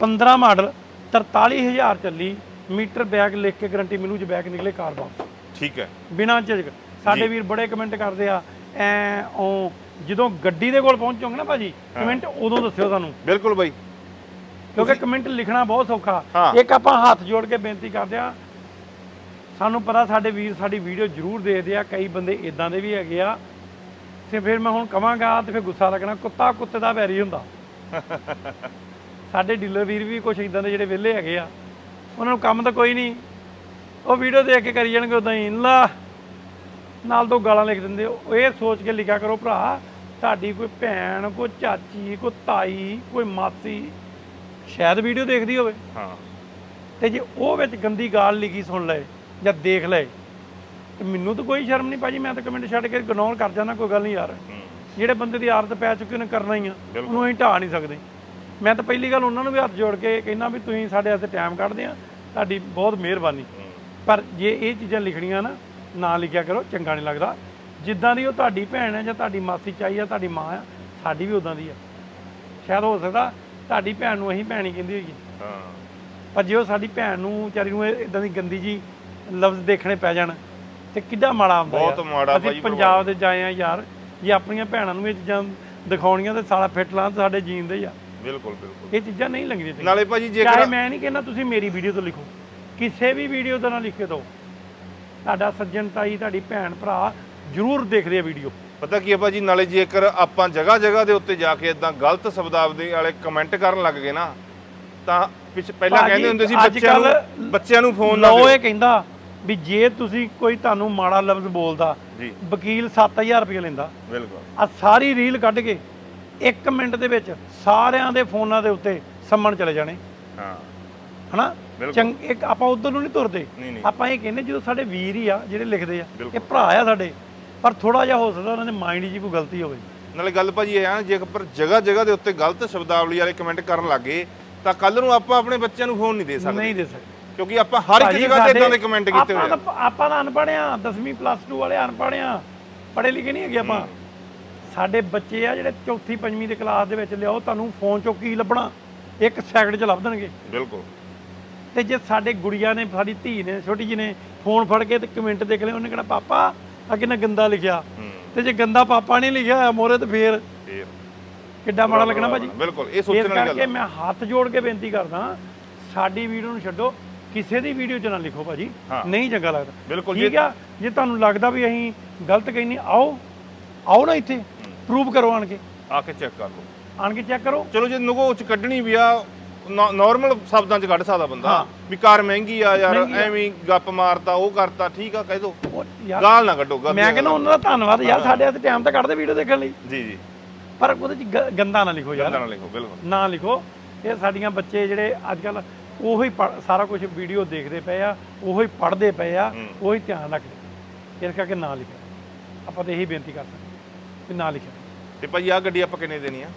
15 ਮਾਡਲ 43000 ਚੱਲੀ ਮੀਟਰ ਬੈਗ ਲਿਖ ਕੇ ਗਾਰੰਟੀ ਮਿਲੂ ਜੇ ਬੈਗ ਨਿਕਲੇ ਕਾਰ ਵਾਪਸ। ਠੀਕ ਹੈ। ਬਿਨਾਂ ਝਿਜਕ। ਸਾਡੇ ਵੀਰ ਬੜੇ ਕਮੈਂਟ ਕਰਦੇ ਆ ਐ ਉਹ ਜਦੋਂ ਗੱਡੀ ਦੇ ਕੋਲ ਪਹੁੰਚੋਗੇ ਨਾ ਭਾਜੀ ਕਮੈਂਟ ਉਦੋਂ ਦੱਸਿਓ ਸਾਨੂੰ। ਬਿਲਕੁਲ ਬਾਈ। ਕਿਉਂਕਿ ਕਮੈਂਟ ਲਿਖਣਾ ਬਹੁਤ ਸੌਖਾ। ਇੱਕ ਆਪਾਂ ਹੱਥ ਜੋੜ ਕੇ ਬੇਨਤੀ ਕਰਦੇ ਆ ਸਾਨੂੰ ਪਤਾ ਸਾਡੇ ਵੀਰ ਸਾਡੀ ਵੀਡੀਓ ਜ਼ਰੂਰ ਦੇਖਦੇ ਆ ਕਈ ਬੰਦੇ ਇਦਾਂ ਦੇ ਵੀ ਹੈਗੇ ਆ। ਤੇ ਫਿਰ ਮੈਂ ਹੁਣ ਕਵਾਂਗਾ ਤੇ ਫਿਰ ਗੁੱਸਾ ਲੱਗਣਾ ਕੁੱਤਾ ਕੁੱਤੇ ਦਾ ਵੈਰੀ ਹੁੰਦਾ। (laughs) ਸਾਡੇ ਡੀਲਰ ਵੀਰ ਵੀ ਕੁਝ ਇਦਾਂ ਦੇ ਜਿਹੜੇ ਵਿਹਲੇ ਹੈਗੇ ਆ ਉਹਨਾਂ ਨੂੰ ਕੰਮ ਤਾਂ ਕੋਈ ਨਹੀਂ। ਉਹ ਵੀਡੀਓ ਦੇਖ ਕੇ ਕਰੀ ਜਾਣਗੇ ਉਦਾਂ ਹੀ। ਲਾ ਨਾਲ ਤੋਂ ਗਾਲਾਂ ਲਿਖ ਦਿੰਦੇ ਇਹ ਸੋਚ ਕੇ ਲਿਖਿਆ ਕਰੋ ਭਰਾ ਤੁਹਾਡੀ ਕੋਈ ਭੈਣ ਕੋਈ ਚਾਚੀ ਕੋਈ ਤਾਈ ਕੋਈ ਮਾਸੀ ਸ਼ਾਇਦ ਵੀਡੀਓ ਦੇਖਦੀ ਹੋਵੇ। ਹਾਂ। ਤੇ ਜੇ ਉਹ ਵਿੱਚ ਗੰਦੀ ਗਾਲ ਲਿਖੀ ਸੁਣ ਲਏ ਜਾਂ ਦੇਖ ਲਏ ਤੇ ਮੈਨੂੰ ਤਾਂ ਕੋਈ ਸ਼ਰਮ ਨਹੀਂ ਭਾਜੀ ਮੈਂ ਤਾਂ ਕਮੈਂਟ ਛੱਡ ਕੇ ਇਗਨੋਰ ਕਰ ਜਾਣਾ ਕੋਈ ਗੱਲ ਨਹੀਂ ਯਾਰ। ਜਿਹੜੇ ਬੰਦੇ ਦੀ ਆਦਤ ਪੈ ਚੁੱਕੀ ਉਹਨੇ ਕਰਨਾ ਹੀ ਆ। ਉਹਨੂੰ ਅਸੀਂ ਢਾਹ ਨਹੀਂ ਸਕਦੇ। ਮੈਂ ਤਾਂ ਪਹਿਲੀ ਗੱਲ ਉਹਨਾਂ ਨੂੰ ਵੀ ਹੱਥ ਜੋੜ ਕੇ ਕਹਿੰਦਾ ਵੀ ਤੁਸੀਂ ਸਾਡੇ ਵਾਸਤੇ ਟਾਈਮ ਕੱਢਦੇ ਆ ਤੁਹਾਡੀ ਬਹੁਤ ਮਿਹਰਬਾਨੀ। ਪਰ ਜੇ ਇਹ ਚੀਜ਼ਾਂ ਲਿਖਣੀਆਂ ਨਾ ਨਾ ਲਿਖਿਆ ਕਰੋ ਚੰਗਾ ਨਹੀਂ ਲੱਗਦਾ। ਜਿੱਦਾਂ ਦੀ ਉਹ ਤੁਹਾਡੀ ਭੈਣ ਹੈ ਜਾਂ ਤੁਹਾਡੀ ਮਾਸੀ ਚਾਹੀ ਆ ਤੁਹਾਡੀ ਮਾਂ ਆ ਸਾਡੀ ਵੀ ਉਦਾਂ ਦੀ ਆ। ਸ਼ਾਇਦ ਹੋ ਸਕਦਾ ਤੁਹਾਡੀ ਭੈਣ ਨੂੰ ਅਸੀਂ ਭੈਣੀ ਕਹਿੰਦੀ ਹੋਈਏ। ਹਾਂ। ਪਰ ਜੇ ਉਹ ਸਾਡੀ ਭੈਣ ਨੂੰ ਵਿਚਾਰੀ ਨੂੰ ਇਦਾਂ ਦੀ ਗੰਦੀ ਜੀ ਲਫ਼ਜ਼ ਦੇਖਣੇ ਪੈ ਜਾਣ ਤੇ ਕਿੱਡਾ ਮਾੜਾ ਆਉਂਦਾ ਬਹੁਤ ਯਾਰ। ਮਾੜਾ ਅਸੀਂ ਭਾਈ ਪੰਜਾਬ ਦੇ ਜਾਏ ਆ ਯਾਰ ਜੇ ਆਪਣੀਆਂ ਭੈਣਾਂ ਨੂੰ ਇਹ ਚੀਜ਼ਾਂ ਦਿਖਾਉਣੀਆਂ ਤੇ ਸਾਲਾ ਫਿੱਟ ਲਾਂ ਸਾਡੇ ਜੀਣ ਦੇ ਹੀ ਆ। ਬਿਲਕੁਲ ਬਿਲਕੁਲ। ਇਹ ਚੀਜ਼ਾਂ ਨਹੀਂ ਚਾਹੀਦੀਆਂ। ਨਾਲੇ ਭਾਜੀ ਜੇਕਰ ਮੈਂ ਨਹੀਂ ਕਹਿੰਦਾ ਤੁਸੀਂ ਮੇਰੀ ਵੀਡੀਓ ਤੋਂ ਲਿਖੋ। ਕਿਸੇ ਵੀ ਵੀਡੀਓ ਤੋਂ ਨਾ ਲਿਖ ਕੇ ਦਿਓ। ਤੁਹਾਡਾ ਸੱਜਣ ਤਾਈ ਤੁਹਾਡੀ ਭੈਣ ਭਰਾ ਜ਼ਰੂਰ ਦੇਖਦੇ ਆ ਵੀਡੀਓ। ਪਤਾ ਕੀ ਹੈ ਭਾਜੀ ਨਾਲੇ ਜੇਕਰ ਆਪਾਂ ਜਗ੍ਹਾ ਜਗ੍ਹਾ ਦੇ ਉੱਤੇ ਜਾ ਕੇ ਇਦਾਂ ਗਲਤ ਸ਼ਬਦਾਵਲੀ ਵਾਲੇ ਕਮੈਂਟ ਕਰਨ ਲੱਗ ਗਏ ਨਾ ਤਾਂ ਪਿਛ ਪਹਿਲਾਂ ਕਹਿੰਦੇ ਹੁੰਦੇ ਸੀ ਬੱਚਿਆਂ ਨੂੰ ਬੱਚਿਆਂ ਨੂੰ ਫੋਨ ਨਾ ਦਿਓ। ਇਹ ਕਹਿੰਦਾ ਵੀ ਜੇ ਤੁਸੀਂ ਕੋਈ ਤੁਹਾਨੂੰ ਮਾੜਾ ਲਫ਼ਜ਼ ਬੋਲਦਾ ਜੀ। ਵਕੀਲ 7000 ਰੁਪਏ ਲੈਂਦਾ। ਬਿਲਕੁਲ। ਆ ਸਾਰੀ ਰੀਲ ਕੱਢ ਕੇ 1 ਮਿੰਟ ਦੇ ਵਿੱਚ ਸਾਰਿਆਂ ਦੇ ਫੋਨਾਂ ਦੇ ਉੱਤੇ ਸੰਮਣ ਚਲੇ ਜਾਣੇ। ਹਾਂ। ਹਨਾ। ਚੰਗ ਇੱਕ ਆਪਾਂ ਉਧਰ ਨੂੰ ਨਹੀਂ ਤੁਰਦੇ। ਆਪਾਂ ਇਹ ਕਹਿੰਦੇ ਜਦੋਂ ਸਾਡੇ ਵੀਰ ਹੀ ਆ ਜਿਹੜੇ ਲਿਖਦੇ ਆ। ਇਹ ਭਰਾ ਆ ਸਾਡੇ। ਪਰ ਥੋੜਾ ਜਿਹਾ ਹੋ ਸਕਦਾ ਉਹਨਾਂ ਦੇ ਮਾਈਂਡ 'ਚ ਕੋਈ ਗਲਤੀ ਹੋਵੇ। ਨਾਲੇ ਗੱਲ ਭਾਜੀ ਇਹ ਆ ਨਾ, ਜੇਕਰ ਜਗ੍ਹਾ ਜਗ੍ਹਾ ਦੇ ਉੱਤੇ ਗਲਤ ਸ਼ਬਦਾਵਲੀ ਵਾਲੇ ਕਮੈਂਟ ਕਰਨ ਲੱਗੇ ਤਾਂ ਕੱਲ ਨੂੰ ਆਪਾਂ ਆਪਣੇ ਬੱਚਿਆਂ ਨੂੰ ਫੋਨ ਨਹੀਂ ਦੇ ਸਕਦੇ। ਨਹੀਂ ਦੇ ਸਕਦੇ। ਕਿਉਂਕਿ ਆਪਾਂ ਹਰ ਇੱਕ ਜਗ੍ਹਾ ਤੇ ਇਦਾਂ ਦੇ ਕਮੈਂਟ ਕੀਤੇ ਹੋਏ ਆ। ਆਪਾਂ ਤਾਂ ਅਨਪੜ੍ਹ ਆ 10ਵੀਂ ਪਲੱਸ 2 ਵਾਲੇ ਅਨਪੜ੍ਹ ਆ। ਪੜ੍ਹੇ ਲਿਖੇ ਨਹੀਂ ਹੈਗੇ ਆਪਾਂ। ਸਾਡੇ ਬੱਚੇ ਆ ਜਿਹੜੇ ਚੌਥੀ ਪੰਜਵੀਂ ਦੇ ਕਲਾਸ ਦੇ ਵਿੱਚ ਲਿਆਓ ਤੁਹਾਨੂੰ ਫੋਨ ਚੋਂ ਕੀ ਲੱਭਣਾ? ਇੱਕ ਸੈਕਿੰਡ 'ਚ ਲੱਭ ਦੇਣਗੇ। ਬਿਲਕੁਲ। ਤੇ ਜੇ ਸਾਡੇ ਗੁੜੀਆ ਨੇ ਸਾਡੀ ਧੀ ਨੇ ਛੋਟੀ ਜੀ ਨੇ ਫੋਨ ਫੜ ਕੇ ਤੇ ਕਮੈਂਟ ਦੇਖ ਲਿਆ ਉਹਨੇ ਕਹਿਣਾ ਪਾਪਾ ਆ ਕਿੰਨਾ ਗੰਦਾ ਲਿਖਿਆ। ਹੂੰ। ਤੇ ਜੇ ਗੰਦਾ ਪਾਪਾ ਨੇ ਲਿਖਿਆ ਹੋਇਆ ਮੋਰੇ ਤੇ ਫੇਰ ਕਿੱਡਾ ਮਾੜਾ ਲੱਗਣਾ ਭਾਜੀ। ਬਿਲਕੁਲ ਇਹ ਸੋਚਣ ਵਾਲੀ ਗੱਲ ਆ। ਮੈਂ ਹੱਥ ਜੋੜ ਕੇ ਬੇਨਤੀ ਕਰਦਾ ਸਾਡੀ ਵੀਡੀਓ ਨੂੰ ਛੱਡੋ ਕਿਸੇ ਦੀ ਵੀਡੀਓ 'ਚ ਨਾ ਲਿਖੋ ਭਾਜੀ। ਹਾਂ। ਨਹੀਂ ਚੰਗਾ ਲੱਗਦਾ। ਬਿਲਕੁਲ ਠੀਕ ਆ ਜੇ ਤੁਹਾਨੂੰ ਲੱਗਦਾ ਵੀ ਅਸੀਂ ਗਲਤ ਕਹਿੰਦੇ ਆਓ ਆਓ ਨਾ ਇੱਥੇ। ਪ੍ਰੂਵ ਕਰੋ ਆਣ ਕੇ। ਆ ਕੇ ਚੈੱਕ ਕਰ ਲਓ। ਆਣ ਕੇ ਚੈੱਕ ਕਰੋ। ਚਲੋ ਜੇ ਨਗੋ ਚ ਕੱਢਣੀ ਵੀ ਆ ਨਾਰਮਲ ਸ਼ਬਦਾਂ ਚ ਕੱਢ ਸਕਦਾ ਬੰਦਾ। ਵੀ ਕਾਰ ਮਹਿੰਗੀ ਆ ਯਾਰ। ਐਵੇਂ ਗੱਪ ਮਾਰਤਾ ਉਹ ਕਰਤਾ ਠੀਕ ਆ ਕਹਿ ਦੋ। ਗਾਲ ਨਾ ਕੱਢੋ ਮੈਂ ਕਹਿੰਦਾ ਉਹਨਾਂ ਦਾ ਧੰਨਵਾਦ ਯਾਰ ਸਾਡੇ ਵਾਸਤੇ ਟਾਈਮ ਤਾਂ ਕੱਢਦੇ ਵੀਡੀਓ ਦੇਖਣ ਲਈ। ਜੀ ਜੀ। ਪਰ ਉਹਦੇ 'ਚ ਗੰਦਾ ਨਾ ਲਿਖੋ ਯਾਰ। ਗੰਦਾ ਨਾ ਲਿਖੋ ਬਿਲਕੁਲ। ਨਾ ਲਿਖੋ। ਇਹ ਸਾਡੀਆਂ ਬੱਚੇ ਜਿਹੜੇ ਅੱਜ ਕੱਲ ਉਹੀ ਸਾਰਾ ਕੁਝ ਵੀਡੀਓ ਦੇਖਦੇ ਪਏ ਆ ਉਹੀ ਪੜ੍ਹਦੇ ਪਏ ਆ। ਉਹੀ ਧਿਆਨ ਰੱਖਦੇ ਇਸ ਕਰਕੇ ਨਾ ਲਿਖਿਆ ਆਪਾਂ ਤਾਂ ਇਹੀ ਬੇਨਤੀ ਕਰ ਸਕਦੇ ਕਿ ਨਾ ਲਿਖਿਆ ਤੇ ਭਾਜੀ ਆ ਗੱਡੀ ਆਪਾਂ ਕਿੰਨੇ ਦੇਣੀ ਆ?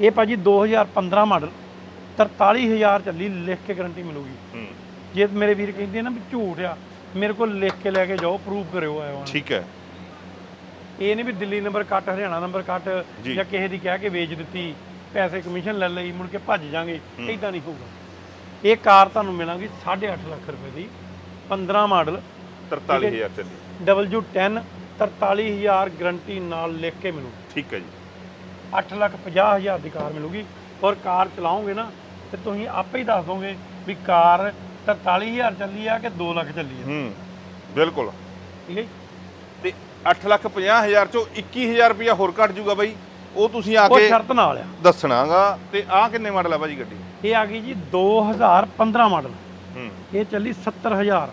ਇਹ ਭਾਜੀ 2015 ਮਾਡਲ। 43000 ਚੱਲੀ ਲਿਖ ਕੇ ਗਾਰੰਟੀ ਮਿਲੂਗੀ। ਜੇ ਮੇਰੇ ਵੀਰ ਕਹਿੰਦੇ ਨਾ ਵੀ ਝੂਠ ਆ ਮੇਰੇ ਕੋਲ ਲਿਖ ਕੇ ਲੈ ਕੇ ਜਾਓ ਪ੍ਰੂਫ ਕਰਿਓ ਆਇਓ ਠੀਕ ਹੈ। ਇਹ ਨਹੀਂ ਵੀ ਦਿੱਲੀ ਨੰਬਰ ਕੱਟ ਹਰਿਆਣਾ ਨੰਬਰ ਕੱਟ ਜੀ। ਕਿਸੇ ਦੀ ਕਹਿ ਕੇ ਵੇਚ ਦਿੱਤੀ ਪੈਸੇ ਕਮਿਸ਼ਨ ਲੈ ਲਈ ਮੁੜ ਕੇ ਭੱਜ ਜਾਾਂਗੇ ਇਦਾਂ ਨਹੀਂ ਹੋਊਗਾ। ਇਹ ਕਾਰ ਤੁਹਾਨੂੰ ਮਿਲਾਂਗੀ 8.5 ਲੱਖ ਰੁਪਏ ਦੀ 15 ਮਾਡਲ। 43000 ਚੱਲੀ। W10 43000 ਗਾਰੰਟੀ ਨਾਲ ਲਿਖ ਕੇ ਮਿਲੂ। ਠੀਕ ਹੈ ਜੀ। 8 ਲੱਖ 50 ਹਜ਼ਾਰ ਦੀ ਕਾਰ ਮਿਲੂਗੀ। ਔਰ ਕਾਰ ਚਲਾਓਗੇ ਨਾ ਤੇ ਤੁਸੀਂ ਆਪੇ ਹੀ ਦੱਸ ਦੋਗੇ ਵੀ ਕਾਰ 43000 ਚੱਲੀ ਆ ਕਿ 2 ਲੱਖ ਚੱਲੀ ਆ। ਹੂੰ ਬਿਲਕੁਲ। ਠੀਕ ਹੈ ਜੀ? ਤੇ 8 ਲੱਖ 50 ਹਜ਼ਾਰ ਚੋਂ 21000 ਰੁਪਇਆ ਹੋਰ ਘਟ ਜੂਗਾ ਬਾਈ। ਉਹ ਤੁਸੀਂ ਆ ਉਹ ਕੇ ਸ਼ਰਤ ਨਾਲ ਆ। ਦੱਸਣਾਗਾ। ਤੇ ਆਹ ਕਿੰਨੇ ਮਾਡਲ ਆ ਭਾਜੀ ਗੱਡੀ? ਇਹ ਆ ਗਈ ਜੀ 2015 ਮਾਡਲ। ਹੂੰ। ਇਹ ਚੱਲੀ 70000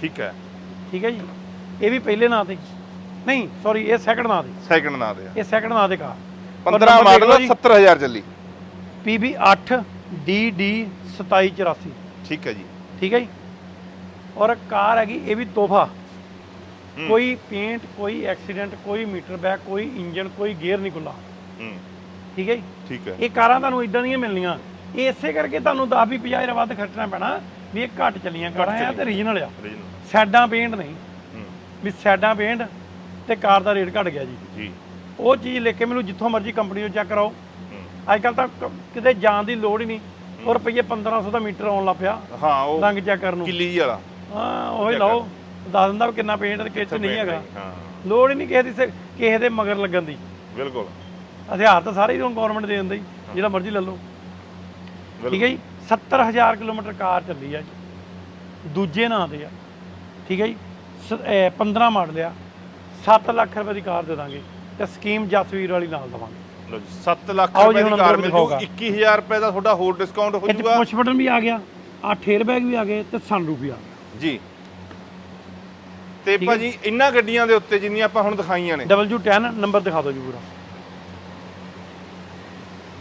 ਠੀਕ ਹੈ। ਠੀਕ ਹੈ ਜੀ? ਇਹ ਵੀ ਪਹਿਲੇ ਨਾਂ ਤੇ। ਨਹੀਂ ਸੌਰੀ ਇਹ ਸੈਕੰਡ ਨਾਂ ਤੇ। ਸੈਕਿੰਡ ਨਾਂ ਤੇ ਆ। ਇਹ ਸੈਕੰਡ ਨਾਂ ਤੇ ਕਾਰ। 15 ਮਾਡਲ 70000 ਚੱਲੀ। PB 8 DD 2784 ਠੀਕ ਹੈ ਜੀ। ਠੀਕ ਹੈ ਜੀ? ਔਰ ਕਾਰ ਹੈਗੀ ਇਹ ਵੀ ਤੋਹਫਾ। ਹੂੰ। ਕੋਈ ਪੇਂਟ ਕੋਈ ਐਕਸੀਡੈਂਟ ਕੋਈ ਮੀਟਰ ਬੈਕ ਕੋਈ ਇੰਜਨ ਕੋਈ ਗੇਅਰ ਨਹੀਂ ਖੁੱਲਾ ਹੂੰ। ਠੀਕ ਹੈ ਜੀ? ਠੀਕ ਹੈ। ਇਹ ਕਾਰਾਂ ਤੁਹਾਨੂੰ ਇਦਾਂ ਦੀਆਂ ਮਿਲਣੀਆਂ। ਇਹ ਇਸੇ ਕਰਕੇ ਤੁਹਾਨੂੰ 10 ਵੀ 50 ਹਜ਼ਾਰ ਵੱਧ ਖਰਚਣਾ ਪੈਣਾ ਵੀ ਇਹ ਘੱਟ ਚੱਲੀਆਂ ਕਾਰਾਂ ਆ ਤੇ ਰੀਜਨਲ ਆ। Original ਸਾਈਡਾਂ ਪੇਂਟ ਨਹੀਂ। ਹੂੰ। ਵੀ ਸਾਈਡਾਂ ਪੇਂਟ ਤੇ ਕਾਰ ਦਾ ਰੇਟ ਘਟ ਗਿਆ ਜੀ। ਜੀ। ਉਹ ਚੀਜ਼ ਲੈ ਕੇ ਮੈਨੂੰ ਜਿੱਥੋਂ ਮਰਜ਼ੀ ਕੰਪਨੀ ਤੋਂ ਚੈੱਕ ਕਰਾਓ। ਅੱਜ ਕੱਲ ਤਾਂ ਕ- ਕਿਤੇ ਜਾਣ ਦੀ ਲੋੜ ਹੀ ਨਹੀਂ। ਉਹ ਰੁਪਈਏ 1500 ਦਾ ਮੀਟਰ ਆਉਣ ਲੱਗ ਪਿਆ। ਹਾਂ ਉਹ ਰੰਗ ਚੈੱਕ ਕਰਨ ਨੂੰ। ਕਿੱਲੀ ਵਾਲਾ। ਹਾਂ ਉਹੀ ਲਾਓ। ਦੱਸ ਦਿੰਦਾ ਵੀ ਕਿੰਨਾ ਪੇਂਟ ਤੇ ਕਿੱਚ ਨਹੀਂ ਹੈਗਾ। ਹਾਂ। ਲੋੜ ਹੀ ਨਹੀਂ ਕਿਸੇ ਦੀ ਸੇ- ਕਿਸੇ ਦੇ ਮਗਰ ਲੱਗਣ ਦੀ। ਬਿਲਕੁਲ। ਹਥਿਆਰ ਤਾਂ ਸਾਰੇ ਹੀ ਗਵਰਨਮੈਂਟ ਦੇ ਦਿੰਦੀ ਜਿਹੜਾ ਮਰਜ਼ੀ ਲੈ ਲਓ। ਠੀਕ ਹੈ ਜੀ? 70000 ਕਿਲੋਮੀਟਰ ਕਾਰ ਚੱਲੀ ਆ ਜੀ। ਦੂਜੇ ਨਾਂ ਤੇ ਆ। ਠੀਕ ਹੈ ਜੀ? ਸ- ਇਹ 15 ਮਾਡਲ ਆ। 7 ਲੱਖ ਰੁਪਏ ਦੀ ਕਾਰ ਦੇ ਦਾਂਗੇ। ਤੇ ਸਕੀਮ ਜਸਵੀਰ ਵਾਲੀ ਨਾਲ ਦਵਾਂਗੇ। ਲਓ ਜੀ 7 ਲੱਖ ਆਓ ਰੁਪਏ ਦੀ ਹੁਣ ਕਾਰ ਅੰਦਰ ਮਿਲ ਦਿਖਾਊਗਾ। ਜੂ 21000 ਰੁਪਏ ਦਾ ਤੁਹਾਡਾ ਹੋਰ ਡਿਸਕਾਊਂਟ ਹੋ 'ਚ ਜਾਊਗਾ। ਪੁਸ਼ ਬਟਨ ਵੀ ਆ ਗਿਆ ਆ ਠੇਰ ਬੈਗ ਵੀ ਆ ਗਏ ਤੇ ਸਨਰੂਫ ਵੀ ਆ ਗਿਆ ਜੀ। ਤੇ ਭਾਜੀ ਇਹਨਾਂ ਗੱਡੀਆਂ ਦੇ ਉੱਤੇ ਜਿੰਨੀਆਂ ਆਪਾਂ ਹੁਣ ਦਿਖਾਈਆਂ ਨੇ। W10 ਨੰਬਰ ਦਿਖਾ ਦਿਓ ਜੀ ਪੂਰਾ।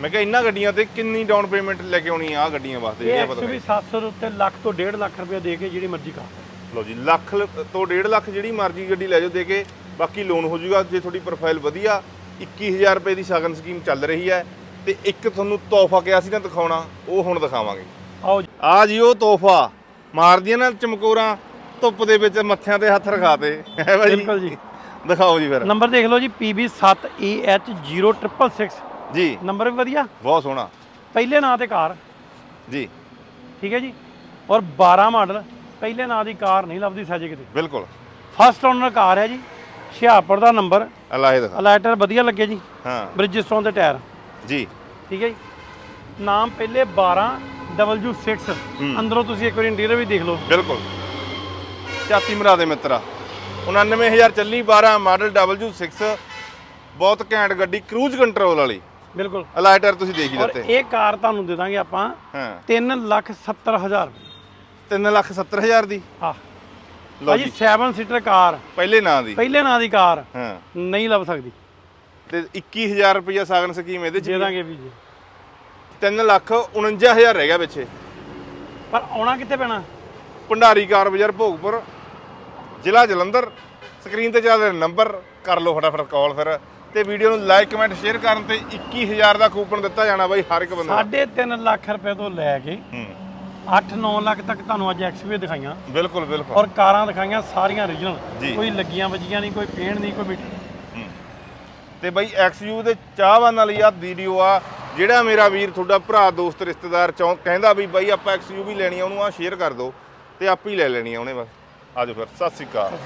ਮੈਂ ਕਿਹਾ ਇਹਨਾਂ ਗੱਡੀਆਂ ਤੇ ਕਿੰਨੀ ਡਾਊਨ ਪੇਮੈਂਟ ਲੈ ਕੇ ਆਉਣੀ ਆ ਆਹ ਗੱਡੀਆਂ ਵਾਸਤੇ ਇਹ ਜਿਹੜੀਆਂ ਆਪਾਂ ਐਕਚੁਅਲੀ 700 ਦੇ ਉੱਤੇ ਲੱਖ ਤੋਂ 1.5 ਲੱਖ ਰੁਪਏ ਦੇ ਕੇ ਜਿਹੜੀ ਮਰਜ਼ੀ ਕਾਰ। ਲਓ ਜੀ ਲੱਖ ਲ- ਤੋਂ 1.5 ਲੱਖ ਜਿਹੜੀ ਮਰਜ਼ੀ ਗੱਡੀ ਲੈ ਜਾਓ ਦੇ ਕੇ ਬਾਕੀ ਲੋਨ ਹੋ ਜਾਊਗਾ ਜੇ ਤੁਹਾਡੀ ਪ੍ਰੋਫਾਈਲ ਵਧੀਆ 21000 ਰੁਪਏ ਦੀ ਸ਼ਗਨ ਸਕੀਮ ਚੱਲ ਰਹੀ ਹੈ ਤੇ ਇੱਕ ਤੁਹਾਨੂੰ ਤੋਹਫਾ ਕਿਹਾ ਸੀ ਨਾ ਦਿਖਾਉਣਾ ਉਹ ਹੁਣ ਦਿਖਾਵਾਂਗੇ। ਆਓ ਜੀ। ਆ ਜੀ ਉਹ ਤੋਹਫਾ ਮਾਰਦੀਆਂ ਨਾਲ ਚਮਕੋਰਾਂ ਧੁੱਪ ਦੇ ਵਿੱਚ ਮੱਥਿਆਂ ਤੇ ਹੱਥ ਰਖਾਤੇ। ਹੈ ਭਾਜੀ ਬਿਲਕੁਲ ਜੀ। ਦਿਖਾਓ ਜੀ ਫਿਰ। ਨੰਬਰ ਦੇਖ ਲਓ ਜੀ PB7EH0666 ਜੀ। ਨੰਬਰ ਵੀ ਵਧੀਆ। ਬਹੁਤ ਸੋਹਣਾ। ਪਹਿਲੇ ਨਾਂ ਤੇ ਕਾਰ। ਜੀ। ਠੀਕ ਹੈ ਜੀ। ਔਰ 12 ਮਾਡਲ ਪਹਿਲੇ ਨਾਂ ਦੀ ਕਾਰ ਨਹੀਂ ਲੱਭਦੀ ਸਾਜੇ ਕਿਤੇ। ਬਿਲਕੁਲ। ਫਸਟ ਓਨਰ ਕਾਰ ਹੈ ਜੀ। ਹੁਸ਼ਿਆਰਪੁਰ ਦਾ ਨੰਬਰ। ਅਲਾਹੇ ਅਲਾਈਟਰ ਵਧੀਆ ਲੱਗੇ ਜੀ। ਹਾਂ। ਬ੍ਰਿਜਸਟੋਨ ਦੇ ਟਾਇਰ। ਜੀ। ਠੀਕ ਹੈ ਜੀ। ਨਾਮ ਪਹਿਲੇ 12 W6 ਅੰਦਰੋਂ ਤੁਸੀਂ ਇੱਕ ਵਾਰੀ ਇੰਟੀਰੀਅਰ ਵੀ ਦੇਖ ਲਓ। ਬਿਲਕੁਲ। ਝਾਤੀ ਮਰਾ ਦੇ ਮਿੱਤਰਾ 99000 ਚੱਲੀ 12 ਮਾਡਲ W6 ਬਹੁਤ ਘੈਂਟ ਗੱਡੀ ਕਰੂਜ਼ ਕੰਟਰੋਲ ਵਾਲੀ। ਬਿਲਕੁਲ। ਅਲਾਈਟਰ ਤੁਸੀਂ ਦੇਖ ਹੀ ਦਿੱਤੇ। ਇਹ ਕਾਰ ਤੁਹਾਨੂੰ ਦੇ ਦਾਂਗੇ ਆਪਾਂ ਹਾਂ। 3 ਲੱਖ 70 ਹਜ਼ਾਰ। ਰੁਪਏ 370000 ਦੀ। ਹਾਂ। ਲਓ ਭਾਜੀ ਜੀ। 7 ਸੀਟਰ ਕਾਰ। ਪਹਿਲੇ ਨਾਂ ਦੀ। ਪਹਿਲੇ ਨਾਂ ਦੀ ਕਾਰ। ਹਾਂ। ਨਹੀਂ ਲੱਭ ਸਕਦੀ। ਤੇ 21000 ਰੁਪਇਆ ਸਾਗਨ ਸਕੀਮ ਇਹਦੇ ਦੇ ਚ ਦਾਂਗੇ ਵੀ ਜੀ। 3 ਲੱਖ 49000 ਰਹਿ ਗਿਆ ਪਿੱਛੇ। ਪਰ ਆਉਣਾ ਕਿੱਥੇ ਪੈਣਾ? ਭੰਡਾਰੀ ਕਾਰ ਬਾਜ਼ਾਰ ਭੋਗਪੁਰ ਜ਼ਿਲ੍ਹਾ ਜਲੰਧਰ। ਸਕਰੀਨ ਤੇ ਚੱਲ ਰਿਹਾ ਨੰਬਰ। ਕਰ ਲਓ ਫਟਾਫਟ ਕਾਲ ਫਿਰ। ਤੇ ਵੀਡੀਓ ਨੂੰ ਲਾਈਕ ਕਮੈਂਟ ਸ਼ੇਅਰ ਕਰਨ ਤੇ 21000 ਦਾ ਕੂਪਨ ਦਿੱਤਾ ਜਾਣਾ ਬਾਈ ਹਰ ਇੱਕ ਬੰਦੇ ਨੂੰ 3.5 ਲੱਖ ਰੁਪਏ ਤੋਂ ਲੈ ਕੇ ਹੂੰ। 8-9 ਲੱਖ ਤੱਕ ਤੁਹਾਨੂੰ ਅੱਜ ਐਕਸਪੀ ਦਿਖਾਈਆਂ। ਬਿਲਕੁਲ ਬਿਲਕੁਲ। ਔਰ ਕਾਰਾਂ ਦਿਖਾਈਆਂ ਸਾਰੀਆਂ ਜੀ। ਓਰੀਜਨਲ ਕੋਈ ਲੱਗੀਆਂ ਵੱਜੀਆਂ ਨਹੀਂ ਕੋਈ ਪੇਂਟ ਨਹੀਂ ਕੋਈ ਮੀਟਰ ਹੂੰ। ਤੇ ਬਾਈ XU ਦੇ ਚਾਹਵਾਨ ਹੀ ਆ ਵੀਡੀਓ ਆ। ਜਿਹੜਾ ਮੇਰਾ ਵੀਰ ਤੁਹਾਡਾ ਭਰਾ ਦੋਸਤ ਰਿਸ਼ਤੇਦਾਰ ਚੌਂ ਕਹਿੰਦਾ ਵੀ ਬਾਈ ਆਪਾਂ XU ਵੀ ਲੈਣੀ ਆ ਉਹਨੂੰ ਆ ਸ਼ੇਅਰ ਕਰ ਦਿਓ ਤੇ ਆਪ ਹੀ ਲੈ ਲੈਣੀ ਆ ਉਹਨੇ ਬਸ। ਆਜੋ ਫਿਰ ਸਤਿ ਸ਼੍ਰੀ ਅਕਾਲ।